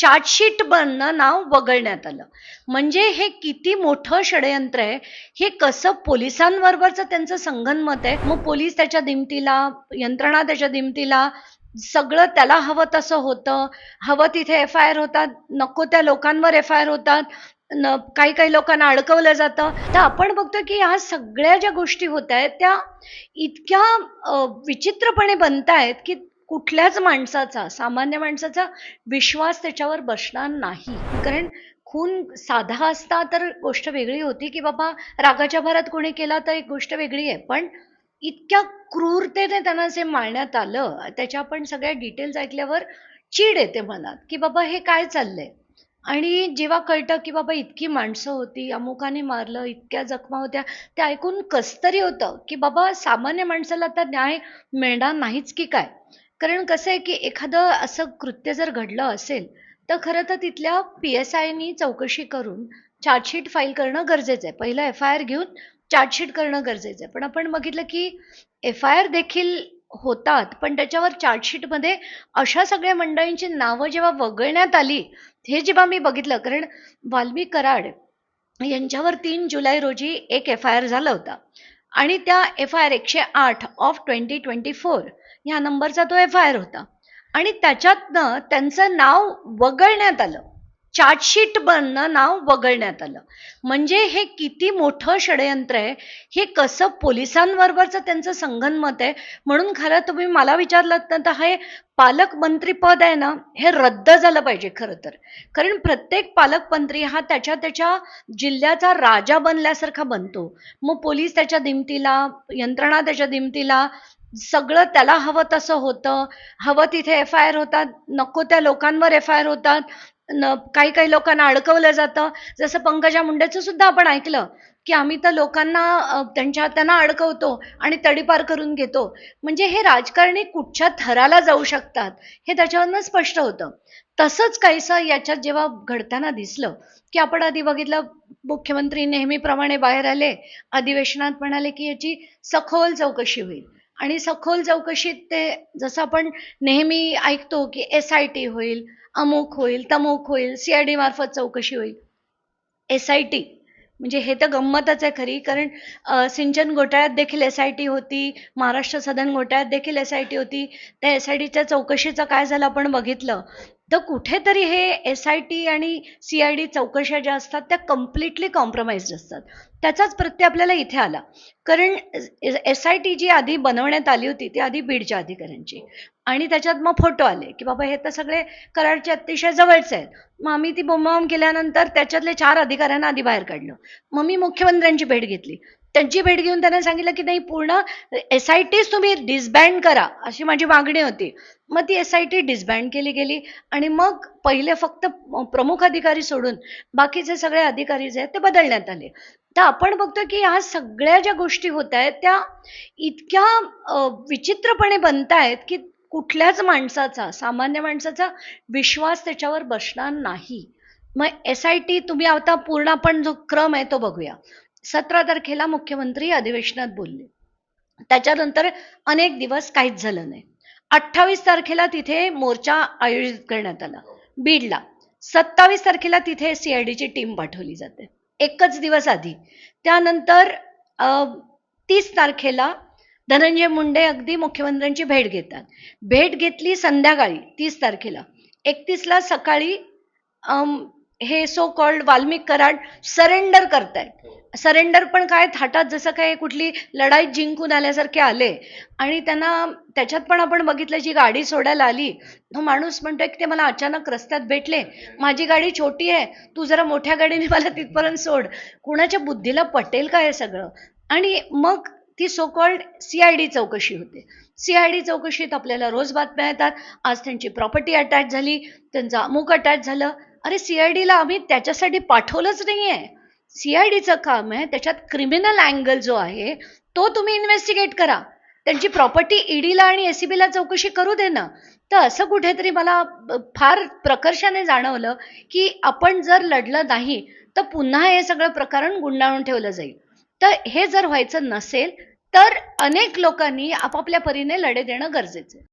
Chargesheet बनणं नाव वगळण्यात आलं. म्हणजे हे किती मोठं षडयंत्र आहे हे कसं पोलिसांबरोबरचं त्यांचं संगनमत आहे. मग पोलीस त्याच्या दिमतीला यंत्रणा त्याच्या दिमतीला सगळं त्याला हवं तसं होतं. हवं तिथे एफ आय आर होतात नको त्या लोकांवर एफ आय आर होतात न काही काही लोकांना अडकवलं जातं. तर आपण बघतो की ह्या सगळ्या ज्या गोष्टी होत आहेत त्या इतक्या विचित्रपणे विचित्रपणे बनतायत की कुठल्याच माणसाचा सामान्य माणसाचा विश्वास त्याच्यावर बसणार नाही. कारण खून साधा असता तर गोष्ट वेगळी होती की बाबा रागाच्या भरात कोणी केला तर एक गोष्ट वेगळी आहे. पण इतक्या क्रूरतेने त्यांना जे मारण्यात आलं त्याच्या आपण सगळ्या डिटेल्स ऐकल्यावर चीड येते मनात की बाबा हे काय चाललंय? आणि जेव्हा कळतं की बाबा इतकी माणसं होती अमुकाने मारलं इतक्या जखमा होत्या ते ऐकून कसतरी होतं की बाबा सामान्य माणसाला आता न्याय मिळणार नाहीच की काय? कारण कसं आहे की एखादं असं कृत्य जर घडलं असेल तर खरं तर तिथल्या पी एस आयनी चौकशी करून चार्जशीट फाईल करणं गरजेचं आहे. पहिलं एफ आय आर घेऊन चार्जशीट करणं गरजेचं आहे. पण आपण बघितलं की एफ आय आर देखील होतात पण त्याच्यावर चार्जशीटमध्ये अशा सगळ्या मंडळींची नावं जेव्हा वगळण्यात आली हे जेव्हा मी बघितलं कारण वाल्मी कराड यांच्यावर तीन जुलै रोजी एक एफ आय आर झाला होता. आणि त्या एफ आय आर एकशे आठ ऑफ ट्वेंटी ट्वेंटी फोर ह्या नंबरचा तो एफ आय आर होता. आणि त्याच्यातनं त्यांचं नाव वगळण्यात आलं. चार्जशीट बनणं नाव वगळण्यात आलं. म्हणजे हे किती मोठं षडयंत्र आहे हे कसं पोलिसांबरोबरचं त्यांचं संगनमत आहे म्हणून खरं तुम्ही मला विचारलं तर हे पालकमंत्री पद आहे ना हे रद्द झालं पाहिजे खरं तर. कारण प्रत्येक पालकमंत्री हा त्याच्या त्याच्या जिल्ह्याचा राजा बनल्यासारखा बनतो. मग पोलीस त्याच्या दिमतीला यंत्रणा त्याच्या दिमतीला सगळं त्याला हवं तसं होतं. हवं तिथे एफ आय आर होतात नको त्या लोकांवर एफ आय आर होतात. न काही काही लोकांना अडकवलं जातं. जसं पंकजा मुंडेचं सुद्धा आपण ऐकलं की आम्ही तर लोकांना त्यांच्या त्यांना अडकवतो आणि तडीपार करून घेतो. म्हणजे हे राजकारणी कुठच्या थराला जाऊ शकतात हे त्याच्यावरनं स्पष्ट होतं. तसंच काहीसं याच्यात जेव्हा घडताना दिसलं की आपण आधी बघितलं मुख्यमंत्री नेहमीप्रमाणे बाहेर आले अधिवेशनात म्हणाले की याची सखोल चौकशी होईल. आणि सखोल चौकशीत ते जसं आपण नेहमी ऐकतो की एस आय टी होईल अमुक होईल तमुक होईल सी आय डी मार्फत चौकशी होईल. एस आय टी म्हणजे हे तर गंमतच आहे खरी कारण सिंचन घोटाळ्यात देखील एस आय टी होती महाराष्ट्र सदन घोटाळ्यात देखील एस आय टी होती. त्या एस आय टीच्या चौकशीचं काय झालं आपण बघितलं? तर कुठेतरी हे एस आय टी आणि सी आय डी चौकशा ज्या असतात त्या कम्प्लिटली कॉम्प्रोमाइज्ड असतात. त्याचाच प्रत्यय आपल्याला इथे आला. कारण एस आय टी जी आधी बनवण्यात आली होती ती आधी बीडच्या अधिकाऱ्यांची. आणि त्याच्यात मग फोटो आले की बाबा हे तर सगळे कराडचे अतिशय जवळचे आहेत. मग आम्ही ती बोंबाबोंब केल्यानंतर त्याच्यातले चार अधिकाऱ्यांना आधी बाहेर काढलं. मग मी मुख्यमंत्र्यांची भेट घेतली. त्यांची भेट घेऊन त्यांना सांगितलं की नाही पूर्ण एस आय टीच तुम्ही डिसबँड करा. अशी माझी मागणी होती. मग ती एस आय टी डिसबँड केली गेली आणि मग पहिले फक्त प्रमुख अधिकारी सोडून बाकीचे सगळे अधिकारी जे आहेत ते बदलण्यात आले. तर आपण बघतो की ह्या सगळ्या ज्या गोष्टी होत आहेत त्या इतक्या विचित्रपणे विचित्रपणे आहेत की कुठल्याच माणसाचा सामान्य माणसाचा विश्वास त्याच्यावर बसणार नाही. मग एस आय टी तुम्ही आता पूर्ण आपण जो क्रम आहे तो बघूया. सतरा तारखेला मुख्यमंत्री अधिवेशनात बोलले. त्याच्यानंतर अनेक दिवस काहीच झालं नाही. अठ्ठावीस तारखेला तिथे मोर्चा आयोजित करण्यात आला. बीडला. सत्तावीस तारखेला तिथे सीआयडीची टीम पाठवली जाते. एकच दिवस आधी. त्यानंतर तीस तारखेला धनंजय मुंडे अगदी मुख्यमंत्र्यांची भेट घेतात. भेट घेतली संध्याकाळी तीस तारखेला. एकतीसला सकाळी हे so called Valmik Karad surrender करतायत. सरेंडर पण काय थाटात? जसं काय कुठली लढाई जिंकून आल्यासारखे आले. आणि त्यांना त्याच्यात पण आपण बघितलं जी गाडी सोडायला आली तो माणूस म्हणतोय की ते मला अचानक रस्त्यात भेटले. माझी गाडी छोटी आहे. तू जरा मोठ्या गाडीने मला तिथपर्यंत सोड. कुणाच्या बुद्धीला पटेल काय हे सगळं? आणि मग ती so called C I D चौकशी होते. सी आय डी चौकशीत आपल्याला रोज बातम्या येतात. आज त्यांची प्रॉपर्टी अटॅच झाली. त्यांचा अमुक अटॅच झालं. अरे सीआयडीला आम्ही त्याच्यासाठी पाठवलंच नाही आहे काम आहे त्याच्यात क्रिमिनल अँगल जो आहे तो तुम्ही इन्व्हेस्टिगेट करा. त्यांची प्रॉपर्टी ईडीला आणि एसीबीला चौकशी करू दे ना. तर असं कुठेतरी मला फार प्रकर्षाने जाणवलं की आपण जर लढलं नाही तर पुन्हा हे सगळं प्रकरण गुंडाळून ठेवलं जाईल. तर हे जर व्हायचं नसेल तर अनेक लोकांनी आपापल्या परीने लढे देणं गरजेचं आहे.